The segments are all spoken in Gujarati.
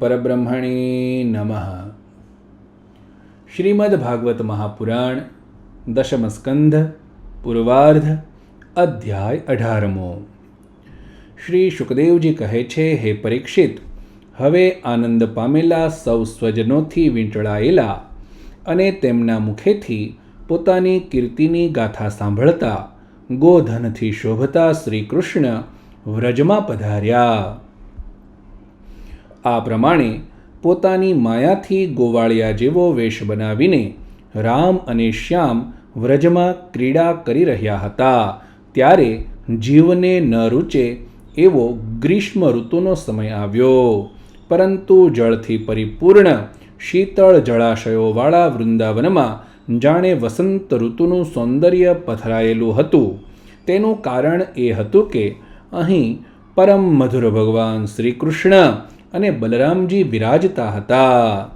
પરબ્રહ્મણે નમઃ શ્રીમદ ભાગવત મહાપુરાણ દશમસ્કંધ પૂર્વાર્ધ અધ્યાય અઢારમો શ્રી શુકદેવજી કહે છે હે પરીક્ષિત હવે આનંદ પામેલા સૌ સ્વજનોથી વીંટળાયેલા અને તેમના મુખેથી પોતાની કીર્તિની ગાથા સાંભળતા ગોધનથી શોભતા શ્રી કૃષ્ણ વ્રજમાં પધાર્યા. આ પ્રમાણે પોતાની માયાથી ગોવાળિયા જેવો વેશ બનાવીને રામ અને શ્યામ વ્રજમાં ક્રીડા કરી રહ્યા હતા. ત્યારે જીવને ન રૂચે એવો ગ્રીષ્મ ઋતુનો સમય આવ્યો. પરંતુ જળથી પરિપૂર્ણ શીતળ જળાશયોવાળા વૃંદાવનમાં જાણે વસંત ઋતુનું સૌંદર્ય પથરાયેલું હતું. તેનું કારણ એ હતું કે અહીં પરમ મધુર ભગવાન શ્રી કૃષ્ણ અને બલરામજી બિરાજતા હતા.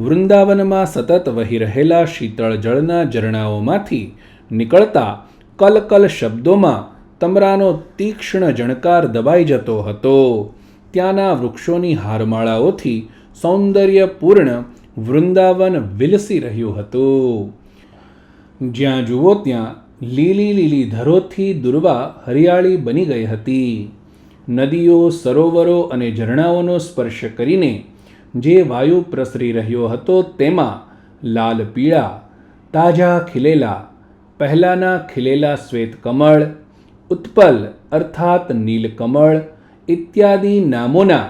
વૃંદાવનમાં સતત વહી રહેલા શીતળ જળના ઝરણાઓમાંથી નીકળતા કલકલ શબ્દોમાં તમરાનો તીક્ષ્ણ જણકાર દબાઈ જતો હતો. ત્યાંના વૃક્ષોની હારમાળાઓથી સૌંદર્યપૂર્ણ વૃંદાવન વિલસી રહ્યું હતું. જ્યાં જુઓ ત્યાં લીલી લીલી ધરોથી દુર્વા હરિયાળી બની ગઈ હતી. નદીઓ, સરોવરો અને ઝરણાઓનો સ્પર્શ કરીને જે વાયુ પ્રસરી રહ્યો હતો તેમાં લાલ પીળા, તાજા ખીલેલા, પહેલાંના ખીલેલા શ્વેત કમળ, ઉત્પલ અર્થાત નીલકમળ ઇત્યાદિ નામોના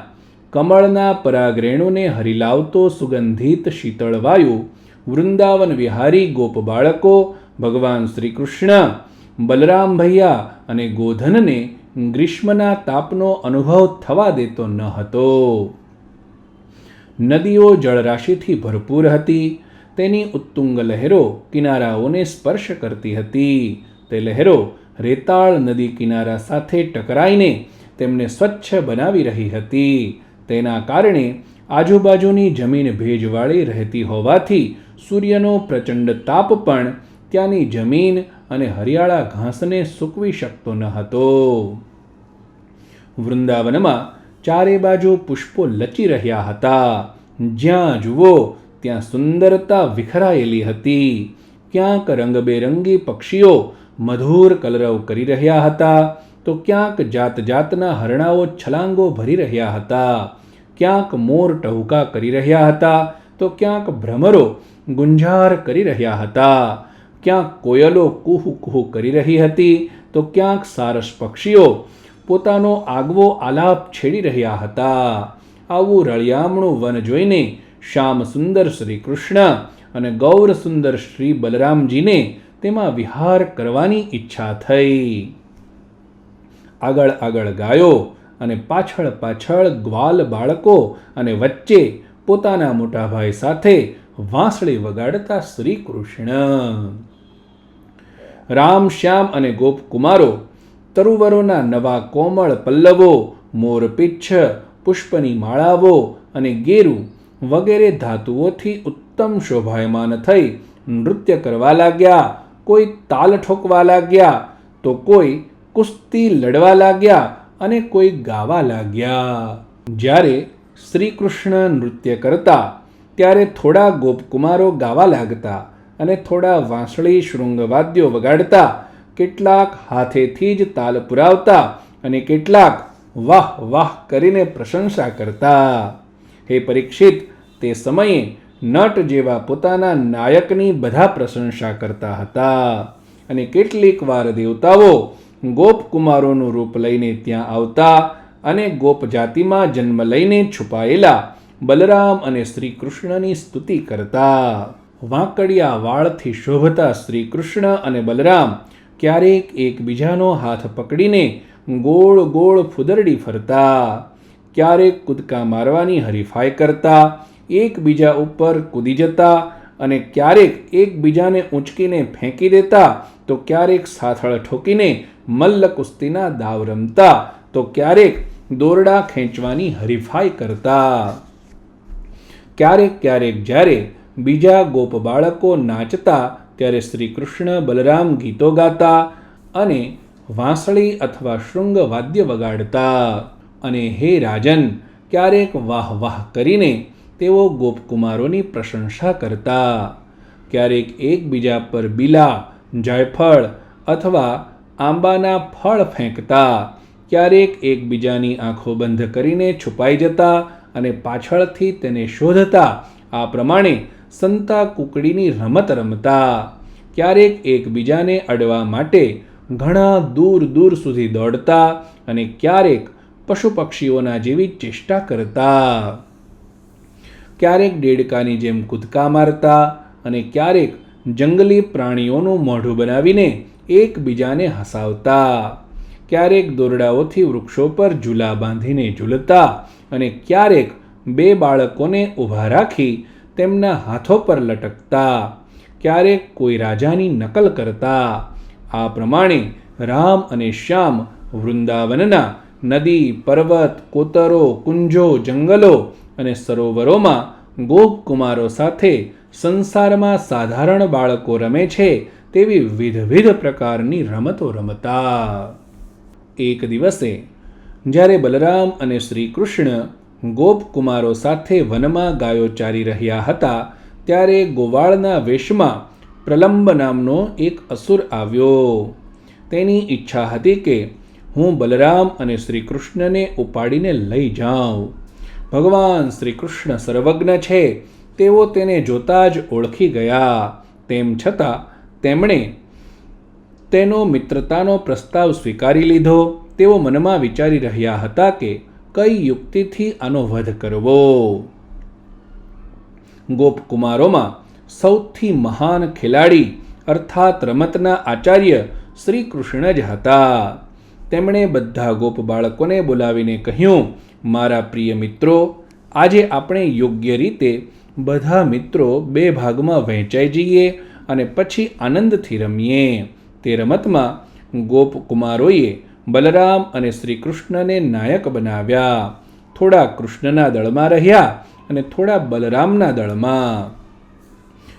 કમળના પરાગરેણુને હરિલાવતો સુગંધિત શીતળ વાયુ, વૃંદાવન વિહારી ગોપ બાળકો, ભગવાન શ્રી કૃષ્ણ બલરામ ભૈયા અને ગોધનને ગ્રીષ્મના તાપનો અનુભવ થવા દેતો ન હતો. નદીઓ જળરાશિથી ભરપૂર હતી. તેની ઉત્તુંગ લહેરો કિનારાઓને સ્પર્શ કરતી હતી. તે લહેરો રેતાળ નદી કિનારા સાથે ટકરાઈને તેમને સ્વચ્છ બનાવી રહી હતી. તેના કારણે આજુબાજુની જમીન ભેજવાળી રહેતી હોવાથી સૂર્યનો પ્રચંડ તાપ પણ ત્યાંની જમીન અને હરિયાળા ઘાસને સૂકવી શકતો ન હતો. વૃંદાવનમાં ચારે બાજુ પુષ્પો લચી રહ્યા હતા. જ્યાં જુઓ, ત્યાં સુંદરતા વિખરાયેલી હતી. ક્યાંક રંગબેરંગી પક્ષીઓ મધુર કલરવ કરી રહ્યા હતા. તો ક્યાંક જાત જાતના હરણાઓ છલાંગો ભરી રહ્યા હતા, ક્યાંક મોર ટહુકા કરી રહ્યા હતા, તો ક્યાંક ભ્રમરો ગુંજાર કરી રહ્યા હતા, ક્યાંક કોયલો કુહુ કુહુ કરી રહી હતી, તો ક્યાંક સારસ પક્ષીઓ પોતાનો આગવો આલાપ છેડી રહ્યા હતા. આવું રળિયામણું વન જોઈને શ્યામ સુંદર શ્રી કૃષ્ણ અને ગૌર સુંદર શ્રી બલરામજીને તેમાં વિહાર કરવાની ઈચ્છા થઈ. આગળ આગળ ગાયો અને પાછળ પાછળ ગ્વાલ બાળકો અને વચ્ચે પોતાના મોટા ભાઈ સાથે વાંસળી વગાડતા શ્રી કૃષ્ણ. રામ, શ્યામ અને ગોપકુમારો તરુવરોના નવા કોમળ પલ્લવો મોરપીચ્છ પુષ્પની માળાઓ અને ગેરુ વગેરે ધાતુઓથી ઉત્તમ શોભાયમાન થઈ નૃત્ય કરવા લાગ્યા, કોઈ તાલ ઠોકવા લાગ્યા, તો કોઈ કુસ્તી લડવા લાગ્યા અને કોઈ ગાવા લાગ્યા. જ્યારે શ્રી કૃષ્ણ નૃત્ય કરતા, ત્યારે થોડા ગોપકુમારો ગાવા લાગતા અને થોડા વાંસળી શૃંગવાદ્યો વગાડતા, કેટલાક હાથેથી જ તાલ પુરાવતા અને કેટલાક વાહ વાહ કરીને પ્રશંસા કરતા. હે પરીક્ષિત, તે સમયે નટ જેવા પોતાના નાયકની બધા પ્રશંસા કરતા હતા અને કેટલીક વાર દેવતાઓ ગોપકુમારોનું રૂપ લઈને ત્યાં આવતા અને ગોપ જાતિમાં જન્મ લઈને છુપાયેલા બલરામ અને શ્રી કૃષ્ણની સ્તુતિ કરતા. વાંકડિયા વાળથી શોભતા શ્રી કૃષ્ણ અને બલરામ ક્યારેક એકબીજાનો હાથ પકડીને ગોળ ગોળ ફુદરડી ફરતા, ક્યારેક કૂદકા મારવાની હરીફાઈ કરતા, એકબીજા ઉપર કૂદી જતા અને ક્યારેક એકબીજાને ઊંચકીને ફેંકી દેતા તો ક્યારેક સાથળ ઠોકીને મલ્લ કુસ્તીના દાવ રમતા, તો ક્યારેક દોરડા ખેંચવાની હરીફાઈ કરતા. ક્યારેક ક્યારેક જ્યારે બીજા ગોપ બાળકો નાચતા, ત્યારે શ્રી કૃષ્ણ બલરામ ગીતો ગાતા અને વાંસળી અથવા શૃંગ વાદ્ય વગાડતા. અને હે રાજન, ક્યારેક વાહ વાહ કરીને તેઓ ગોપકુમારોની પ્રશંસા કરતા. ક્યારેક એકબીજા પર બીલા જાયફળ અથવા આંબાના ફળ ફેંકતા, ક્યારેક એકબીજાની આંખો બંધ કરીને છુપાઈ જતા અને પાછળથી તેને શોધતા, આ પ્રમાણે સંતા કુકડીની રમત રમતા. ક્યારેક એકબીજાને અડવા માટે ઘણા દૂર દૂર સુધી દોડતા અને ક્યારેક પશુ પક્ષીઓના જેવી ચેષ્ટા કરતા. ક્યારેક દેડકાની જેમ કૂદકા મારતા અને ક્યારેક જંગલી પ્રાણીઓનું મોઢું બનાવીને એકબીજાને હસાવતા. ક્યારેક દોરડાઓથી વૃક્ષો પર ઝૂલા બાંધીને ઝૂલતા અને ક્યારેક બે બાળકોને ઊભા રાખી તેમના હાથો પર લટકતા. ક્યારેક કોઈ રાજાની નકલ કરતા. આ પ્રમાણે રામ અને શ્યામ વૃંદાવનના નદી, પર્વત, કોતરો, કુંજો, જંગલો અને સરોવરોમાં ગોપકુમારો સાથે સંસારમાં સાધારણ બાળકો રમે છે તેવી વિધવિધ પ્રકારની રમતો રમતા. એક દિવસે, જ્યારે બલરામ અને શ્રી કૃષ્ણ ગોપકુમારો સાથે વનમાં ગાયો ચારી રહ્યા હતા, ત્યારે ગોવાળના વેશમાં પ્રલંબ નામનો એક અસુર આવ્યો. તેની ઈચ્છા હતી કે હું બલરામ અને શ્રી કૃષ્ણને ઉપાડીને લઈ જાઉં. ભગવાન શ્રી કૃષ્ણ સર્વજ્ઞ છે તેઓ તેને જોતા જ ઓળખી ગયા. તેમ છતાં, તેમણે તેનો મિત્રતાનો પ્રસ્તાવ સ્વીકારી લીધો. તેઓ મનમાં વિચારી રહ્યા હતા કે કઈ યુક્તિથી આનો વધ કરવો. ગોપકુમારોમાં સૌથી મહાન ખેલાડી અર્થાત રમતના આચાર્ય શ્રી કૃષ્ણ જ હતા. તેમણે બધા ગોપ બાળકોને બોલાવીને કહ્યું, મારા પ્રિય મિત્રો, આજે આપણે યોગ્ય રીતે બધા મિત્રો બે ભાગમાં વહેંચાઈ જઈએ અને પછી આનંદથી રમીએ. તે રમતમાં ગોપકુમારોએ બલરામ અને શ્રી કૃષ્ણને નાયક બનાવ્યા. થોડા કૃષ્ણના દળમાં રહ્યા અને થોડા બલરામના દળમાં.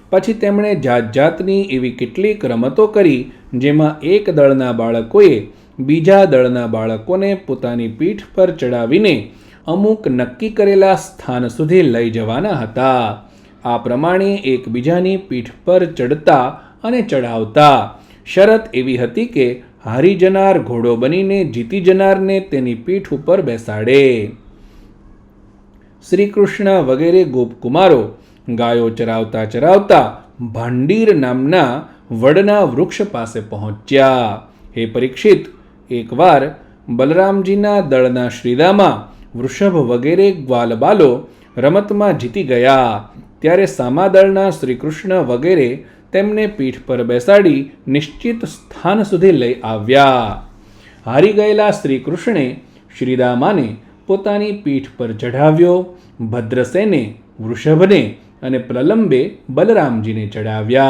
પછી તેમણે જાત જાતની એવી કેટલીક રમતો કરી, જેમાં એક દળના બાળકોએ બીજા દળના બાળકોને પોતાની પીઠ પર ચડાવીને અમુક નક્કી કરેલા સ્થાન સુધી લઈ જવાના હતા. આ પ્રમાણે એકબીજાની પીઠ પર ચડતા અને ચઢાવતા. શરત એવી હતી કે હારી જનાર ઘોડો બનીને જીતી જનારને તેની પીઠ ઉપર બેસાડે. શ્રી કૃષ્ણ વગેરે ગોપકુમારો ગાયો ચરાવતા ચરાવતા ભાંડીર નામના વડના વૃક્ષ પાસે પહોંચ્યા. હે પરીક્ષિત, એકવાર બલરામજીના દળના શ્રીદામા વૃષભ વગેરે ગ્વાલબાલો રમતમાં જીતી ગયા. ત્યારે સામાદળના શ્રીકૃષ્ણ વગેરે તેમને પીઠ પર બેસાડી નિશ્ચિત સ્થાન સુધી લઈ આવ્યા. હારી ગયેલા શ્રીકૃષ્ણે શ્રીદામાને પોતાની પીઠ પર ચઢાવ્યો. ભદ્રસેને, વૃષભને અને પ્રલંબે બલરામજીને ચઢાવ્યા.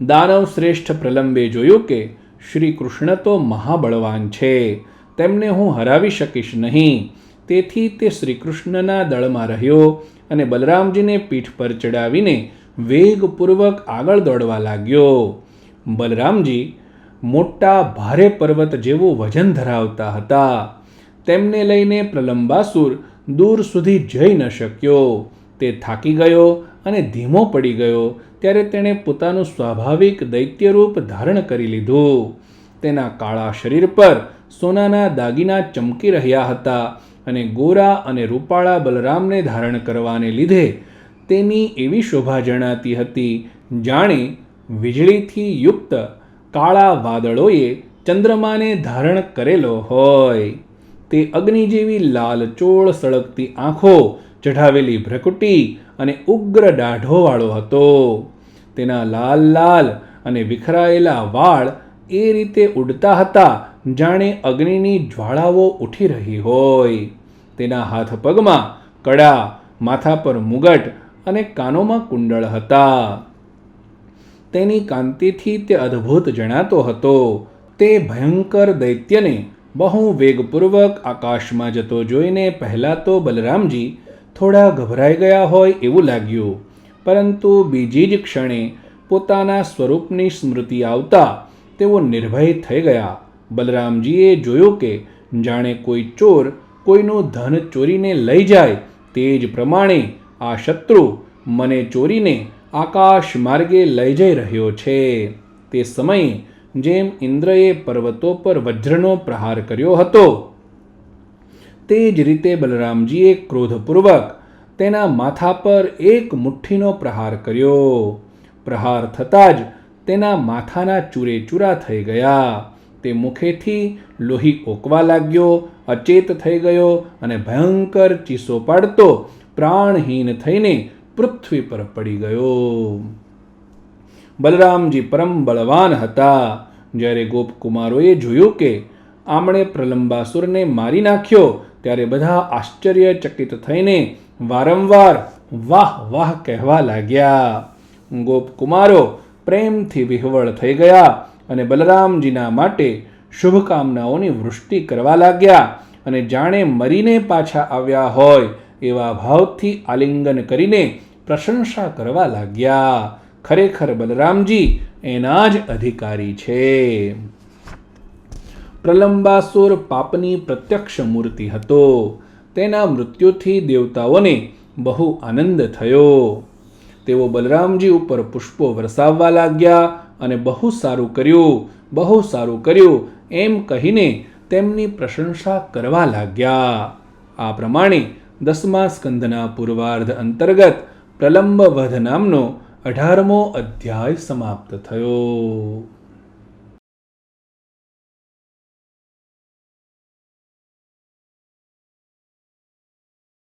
દાનવ શ્રેષ્ઠ પ્રલંબે જોયું કે શ્રી કૃષ્ણ તો મહાબળવાન છે. તેમને હું હરાવી શકીશ નહીં. તેથી તે શ્રીકૃષ્ણના દળમાં રહ્યો અને બલરામજીને પીઠ પર ચડાવીને વેગપૂર્વક આગળ દોડવા લાગ્યો. બલરામજી મોટા ભારે પર્વત જેવું વજન ધરાવતા હતા. તેમને લઈને પ્રલંબાસુર દૂર સુધી જઈ ન શક્યો. તે થાકી ગયો અને ધીમો પડી ગયો ત્યારે તેણે પોતાનું સ્વાભાવિક દૈત્યરૂપ ધારણ કરી લીધું. તેના કાળા શરીર પર સોનાના દાગીના ચમકી રહ્યા હતા અને ગોરા અને રૂપાળા બલરામને ધારણ કરવાને લીધે તેની એવી શોભા જણાતી હતી, જાણે વીજળીથી યુક્ત કાળા વાદળોએ ચંદ્રમાને ધારણ કરેલો હોય. તે અગ્નિ જેવી લાલચોળ સળગતી આંખો ચઢાવેલી ભ્રકુટી અને ઉગ્ર દાઢોવાળો હતો. તેના લાલ લાલ અને વિખરાયેલા વાળ એ રીતે ઉડતા હતા, જાણે અગ્નિની જ્વાળાઓ ઉઠી રહી હોય. તેના હાથ પગમાં કડા, માથા પર મુગટ અને કાનોમાં કુંડળ હતા. તેની કાંતિથી તે અદ્ભુત જણાતો હતો. તે ભયંકર દૈત્યને બહુ વેગપૂર્વક આકાશમાં જતો જોઈને પહેલાં તો બલરામજી થોડા ગભરાઈ ગયા હોય એવું લાગ્યું, પરંતુ બીજી જ ક્ષણે પોતાના સ્વરૂપની સ્મૃતિ આવતા તેઓ નિર્ભય થઈ ગયા. બલરામજીએ જોયું કે જાણે કોઈ ચોર કોઈનું ધન ચોરીને લઈ જાય તે જ પ્રમાણે આ શત્રુ મને ચોરીને આકાશ માર્ગે લઈ જઈ રહ્યો છે. તે સમયે જેમ ઇન્દ્રએ પર્વતો પર વજ્રનો પ્રહાર કર્યો હતો, તે જ રીતે બલરામજીએ ક્રોધપૂર્વક તેના માથા પર એક મુઠ્ઠીનો પ્રહાર કર્યો. પ્રહાર થતાં જ તેના માથાના ચૂરે ચૂરા થઈ ગયા. તે મુખેથી લોહી ઓકવા લાગ્યો, અચેત થઈ ગયો અને ભયંકર ચીસો પાડતો પ્રાણહીન થઈને પૃથ્વી પર પડી ગયો. બલરામજી પરમ બળવાન હતા. જ્યારે ગોપકુમારોએ જોયું કે આમણે પ્રલંબાસુરને મારી નાખ્યો, ત્યારે બધા આશ્ચર્યચકિત થઈને વારંવાર વાહ વાહ કહેવા લાગ્યા. ગોપકુમારો પ્રેમથી વિહવળ થઈ ગયા અને બલરામજીના માટે શુભકામનાઓની વૃષ્ટિ કરવા લાગ્યા અને જાણે મરીને પાછા આવ્યા હોય એવા ભાવથી આલિંગન કરીને પ્રશંસા કરવા લાગ્યા. ખરેખર બલરામજી એના જ અધિકારી છે. પ્રલંબાસુર પાપની પ્રત્યક્ષ મૂર્તિ હતો. તેના મૃત્યુથી દેવતાઓને બહુ આનંદ થયો. તેઓ બલરામજી ઉપર પુષ્પો વરસાવવા લાગ્યા અને બહુ સારું કર્યું, બહુ સારું કર્યું, એમ કહીને તેમની પ્રશંસા કરવા લાગ્યા. આ પ્રમાણે દસમા સ્કંદના પૂર્વાર્ધ અંતર્ગત પ્રલંબવધ નામનો અઢારમો અધ્યાય સમાપ્ત થયો.